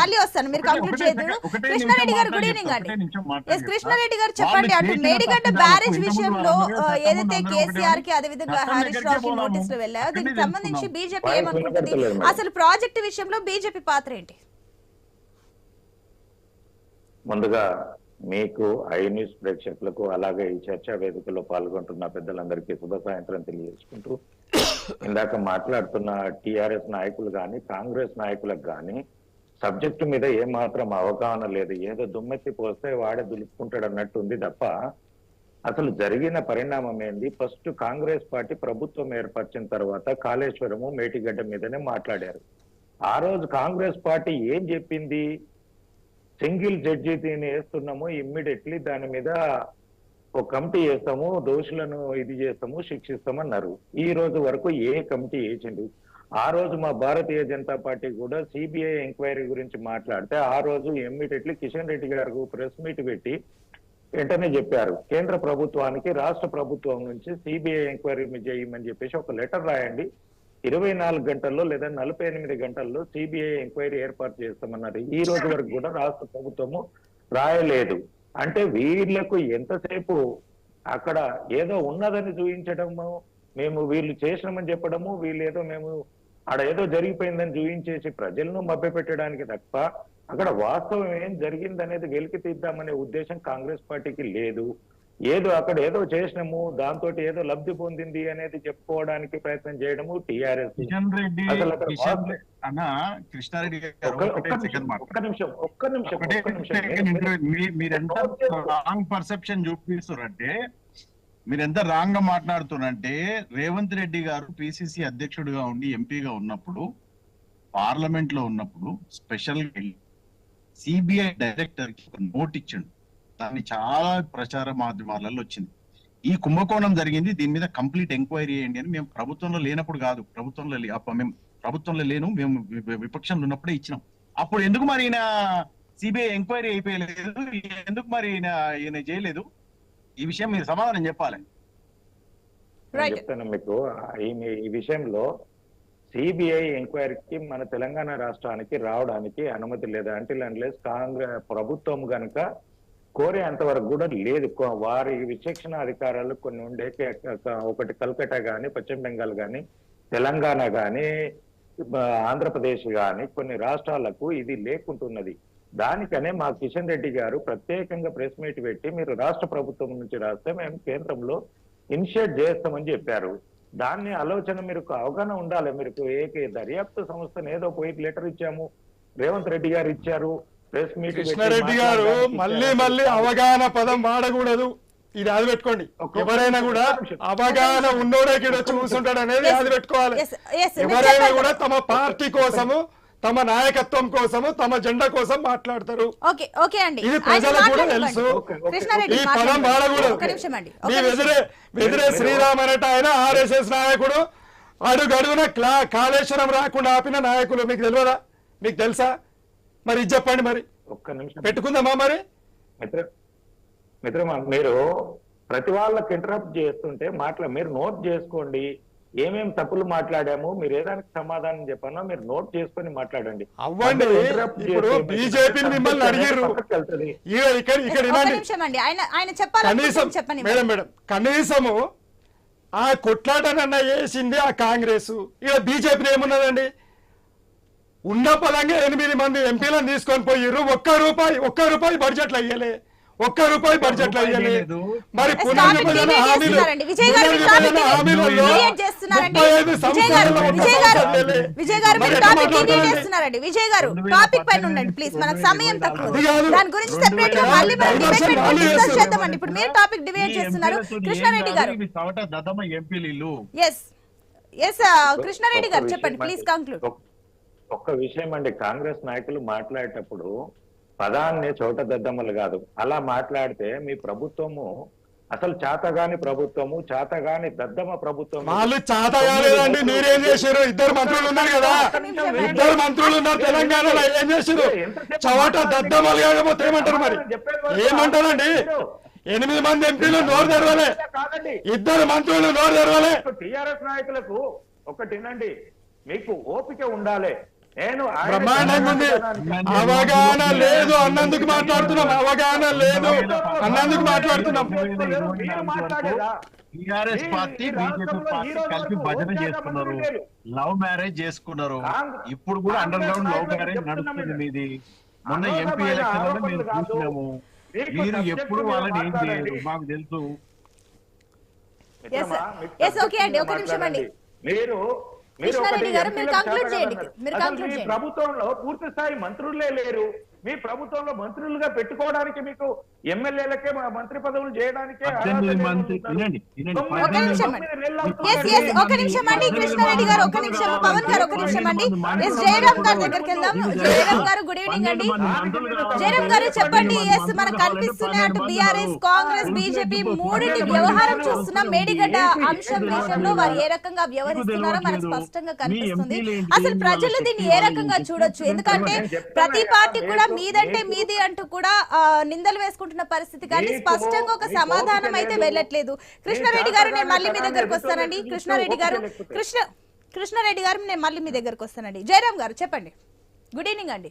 మళ్ళీ వస్తాను. మీరు కంప్లీట్ చేయదు కృష్ణారెడ్డి గారు గుడ్ ఈవినింగ్ అండి. కృష్ణారెడ్డి గారు చెప్పండి. అటు మేడిగడ్డ బ్యారేజ్ విషయంలో ఏదైతే కేసీఆర్కి ఒకటే అదే విధంగా చట్టం హరీష్ రావుకి పోదాము. నోటీసులు వెళ్ళాయో? దీనికి సంబంధించి. బీజేపీ ఏమనుకుంటుంది. అసలు ప్రాజెక్ట్ విషయంలో బీజేపీ పాత్ర ఏంటి? ముందుగా మీకు ఐ న్యూస్ ప్రేక్షకులకు అలాగే ఈ చర్చా వేదికలో పాల్గొంటున్న పెద్దలందరికీ శుభ సాయంత్రం తెలియజేసుకుంటూ ఇందాక మాట్లాడుతున్న టిఆర్ఎస్ నాయకులు కానీ కాంగ్రెస్ నాయకులకు కానీ సబ్జెక్టు మీద ఏమాత్రం అవగాహన లేదు. ఏదో దుమ్మెత్తి పోస్తే వాడే దులుపుకుంటాడు అన్నట్టు ఉంది తప్ప అసలు జరిగిన పరిణామం ఏంది? ఫస్ట్ కాంగ్రెస్ పార్టీ ప్రభుత్వం ఏర్పరిచిన తర్వాత కాళేశ్వరము మేటిగడ్డ మీదనే మాట్లాడారు. ఆ రోజు కాంగ్రెస్ పార్టీ ఏం చెప్పింది? సింగిల్ జడ్జి దీన్ని వేస్తున్నాము ఇమ్మీడియట్లీ దాని మీద ఒక కమిటీ వేస్తాము దోషులను ఇది చేస్తాము శిక్షిస్తామన్నారు. ఈ రోజు వరకు ఏ కమిటీ వేసింది? ఆ రోజు మా భారతీయ జనతా పార్టీ కూడా సిబిఐ ఎంక్వైరీ గురించి మాట్లాడితే ఆ రోజు ఇమ్మీడియట్లీ కిషన్ రెడ్డి గారు ప్రెస్ మీట్ పెట్టి వెంటనే చెప్పారు. కేంద్ర ప్రభుత్వానికి రాష్ట్ర ప్రభుత్వం నుంచి సిబిఐ ఎంక్వైరీ చేయమని చెప్పేసి ఒక లెటర్ రాయండి. ఇరవై నాలుగు గంటల్లో లేదా నలభై ఎనిమిది గంటల్లో సిబిఐ ఎంక్వైరీ ఏర్పాటు చేస్తామన్నారు. ఈ రోజు వరకు కూడా రాష్ట్ర ప్రభుత్వము రాయలేదు. అంటే వీళ్ళకు ఎంతసేపు అక్కడ ఏదో ఉన్నదని చూపించడము మేము వీళ్ళు చేసినామని చెప్పడము వీళ్ళు ఏదో మేము ఆడ ఏదో జరిగిపోయిందని చూపించేసి ప్రజలను మభ్యపెట్టడానికి తప్ప అక్కడ వాస్తవం ఏం జరిగిందనేది వెలికి తీద్దామనే ఉద్దేశం కాంగ్రెస్ పార్టీకి లేదు. ఏదో అక్కడ ఏదో చేసినాము దాంతో ఏదో లబ్ధి పొందింది అనేది చెప్పుకోవడానికి ప్రయత్నం చేయడము టిఆర్ఎస్. అన్న కృష్ణారెడ్డి గారు ఒక్క నిమిషం ఒక్క నిమిషం ఒక్క నిమిషం రాంగ్ పర్సెప్షన్ మీరు ఎంత రాంగ్గా మాట్లాడుతున్నారంటే రేవంత్ రెడ్డి గారు పిసిసి అధ్యక్షుడిగా ఉండి ఎంపీగా ఉన్నప్పుడు పార్లమెంట్లో ఉన్నప్పుడు స్పెషల్ సిబిఐ డైరెక్టర్కి ఒక నోట్ ఇచ్చిండు. దాన్ని చాలా ప్రచార మాధ్యమాలలో వచ్చింది. ఈ కుంభకోణం జరిగింది. దీని మీద కంప్లీట్ ఎంక్వైరీ చేయండి అని మేము ప్రభుత్వంలో లేనప్పుడు కాదు ప్రభుత్వంలో అప్ప మేము ప్రభుత్వంలో లేను మేము వి- విపక్షంలో ఉన్నప్పుడే ఇచ్చినాం. అప్పుడు ఎందుకు మరి ఈయన సిబిఐ ఎంక్వైరీ అయిపోయలేదు? ఎందుకు మరి ఈయన ఈయన చేయలేదు? ఈ విషయం మీరు సమాధానం చెప్పాలి. చెప్తాను మీకు. ఈ ఈ విషయంలో సిబిఐ ఎంక్వైరీకి మన తెలంగాణ రాష్ట్రానికి రావడానికి అనుమతి లేదు అంటే అన్లెస్ కాంగ్రెస్ ప్రభుత్వం గనుక కోరేంత వరకు కూడా లేదు. వారి విచక్షణ అధికారాలు కొన్ని ఉండే ఒకటి కల్కటా గాని పశ్చిమ బెంగాల్ గాని తెలంగాణ గాని బ- ఆంధ్రప్రదేశ్ గాని కొన్ని రాష్ట్రాలకు ఇది లేకుంటున్నది. దానికనే మా కిషన్ రెడ్డి గారు ప్రత్యేకంగా ప్రెస్ మీట్ పెట్టి మీరు రాష్ట్ర ప్రభుత్వం నుంచి రాస్తే మేము కేంద్రంలో ఇనిషియేట్ చేస్తామని చెప్పారు దాన్ని ఆలోచన మీరు అవగాహన ఉండాలి మీరు ఏ దర్యాప్తు సంస్థను ఏదో పోయి లెటర్ ఇచ్చాము రేవంత్ రెడ్డి గారు ఇచ్చారు ప్రెస్ మీట్ కృష్ణారెడ్డి గారు మళ్ళీ. మళ్ళీ అవగాహన పదం వాడకూడదు ఇది అది పెట్టుకోండి ఎవరైనా కూడా. అవగాహన ఉన్నోడే వచ్చి కూర్చుంటాడు అనేది. అది పెట్టుకోవాలి ఎవరైనా. కూడా తమ పార్టీ కోసము తమ నాయకత్వం కోసము తమ జెండా కోసం మాట్లాడతారు. ఇది ఆయన ప్రజలకు కూడా. తెలుసు. ఈ పదం. వాడకూడదు. మీ. వెదిరే వెదిరే శ్రీరామ్ అనేట ఆయన ఆర్ఎస్ఎస్ నాయకుడు. అడుగడుగున క్లా కాళేశ్వరం రాకుండా ఆపిన నాయకులు. మీకు తెలియదా? మీకు తెలుసా? మరి ఇది చెప్పండి మరి. ఒక్క నిమిషం. పెట్టుకుందామా మరి? మిత్ర మిత్రమా మీరు ప్రతి వాళ్ళకి ఇంటరప్ట్ చేస్తుంటే మాట్లా మీరు నోట్ చేసుకోండి. ఏమేం తప్పులు మాట్లాడాము మీరు ఏదానికి సమాధానం చెప్పానో మీరు నోట్ చేసుకొని మాట్లాడండి. అవ్వండి. ఇప్పుడు మిమ్మల్ని ఇక్కడ ఇక్కడ కనీసం మేడం మేడం. కనీసము ఆ కొట్లాటనన్న వేసింది ఆ కాంగ్రెస్. ఇక బీజేపీ ఏమున్నదండి? ఉన్న పలంగా ఎనిమిది మంది ఎంపీలను తీసుకొని పోయిర్రు ఒక్క రూపాయి ఒక్క రూపాయి బడ్జెట్లు అయ్యలే. ఒక్క రూపాయి బడ్జెట్లు అయ్యలే. లేదు. మరి పునర్విభజన హామీలు పునర్విభజన హామీలలో చేస్తున్నారండి. విజయ్ గారు విజయ్ విజయ్ మరి టాపిక్? చేస్తున్నారండి విజయ్ గారు పైన ఉండండి ప్లీజ్ మనకు సమయం తక్కువ. దాని గురించి సెపరేట్గా మళ్ళీ మనం డిబేట్ పెట్టుకొని డిస్కస్. చేద్దామండి ఇప్పుడు మీరు టాపిక్ డిబేట్ చేస్తున్నారు కృష్ణారెడ్డి గారు ఎస్ ఎస్ కృష్ణారెడ్డి గారు చెప్పండి. ప్లీజ్ కంక్లూడ్ ఒక్- ఒక్క విషయం అండి కాంగ్రెస్ నాయకులు మాట్లాడేటప్పుడు పదాన్ని చోట దద్దమ్మలు కాదు అలా మాట్లాడితే మీ ప్రభుత్వము అసలు చేతగాని ప్రభుత్వము చేతగాని దద్దమ్మ ప్రభుత్వం వాళ్ళు చాత కాలేదండి మీరేం చేశారు? ఇద్దరు మంత్రులు ఉన్నారు కదా. ఇద్దరు మంత్రులు ఉన్నారు తెలంగాణలో ఏం చేశారు? చవట దద్దమలు కాకపోతే ఏమంటారు మరి? ఏమంటారండి? ఎనిమిది మంది ఎంపీలు నోరు తెరవలే. ఇద్దరు మంత్రులు నోరు తెరవలే. టిఆర్ఎస్ నాయకులకు ఒకటి వినండి. మీకు ఓపిక ఉండాలి. బ్రహ్మాండంగా అవగాహన లేదు అన్నందుకు మాట్లాడుతున్నాం. అవగాహన లేదు అన్నందుకు మాట్లాడుతున్నాం? టిఆర్ఎస్ పార్టీ బీజేపీ పార్టీ కలిపి భజన లేదు. లవ్ మ్యారేజ్ చేసుకున్నారు. ఇప్పుడు కూడా అండర్ గ్రౌండ్ లవ్ మ్యారేజ్ నడుస్తుంది ఇది. మీది. మొన్న ఎంపీ ఎలక్షన్లో మేము. చూసినాము. మీరు ఎప్పుడు వాళ్ళని ఏం. చేయరు? మాకు తెలుసు. మీరు కృష్ణారెడ్డి ఒకటి గారు, మీరు చేయండి. చేయండి. ప్రభుత్వంలో పూర్తి స్థాయి మంత్రులే లేరు మీ ప్రభుత్వంలో మంత్రులుగా పెట్టుకోవడానికి మీకు ఎమ్మెల్యేలకే మంత్రి పదవులు చేయడానికే ఒక నిమిషం అండి. కృష్ణారెడ్డి గారు ఒక నిమిషం పవన్ గారు ఒక నిమిషం అండి. ఎస్ జయరామ్ గారి దగ్గరికి వెళ్దాం. జయరామ్ గారు గుడ్ ఈవినింగ్ అండి. జయరామ్ గారు చెప్పండి ఎస్ మనకు కనిపిస్తున్నాయి అటు బీఆర్ఎస్ కాంగ్రెస్ బీజేపీ మూడింటి వ్యవహారం చూస్తున్నాం మేడిగడ్డ అంశం విషయంలో వారు ఏ రకంగా వ్యవహరిస్తున్నారో మనకు స్పష్టంగా కనిపిస్తుంది. అసలు ప్రజలు దీన్ని ఏ రకంగా చూడొచ్చు? ఎందుకంటే ప్రతి పార్టీ కూడా మీదంటే మీది అంటూ కూడా నిందలు వేసుకుంటున్న పరిస్థితి కానీ స్పష్టంగా ఒక సమాధానం అయితే వెళ్ళట్లేదు. కృష్ణారెడ్డి గారు నేను మళ్ళీ మీ దగ్గరకు వస్తానండి. కృష్ణారెడ్డి గారు కృష్ణ కృష్ణారెడ్డి గారు నేను మళ్ళీ మీ దగ్గరకు వస్తానండి. జయరామ్ గారు చెప్పండి. గుడ్ ఈవినింగ్ అండి.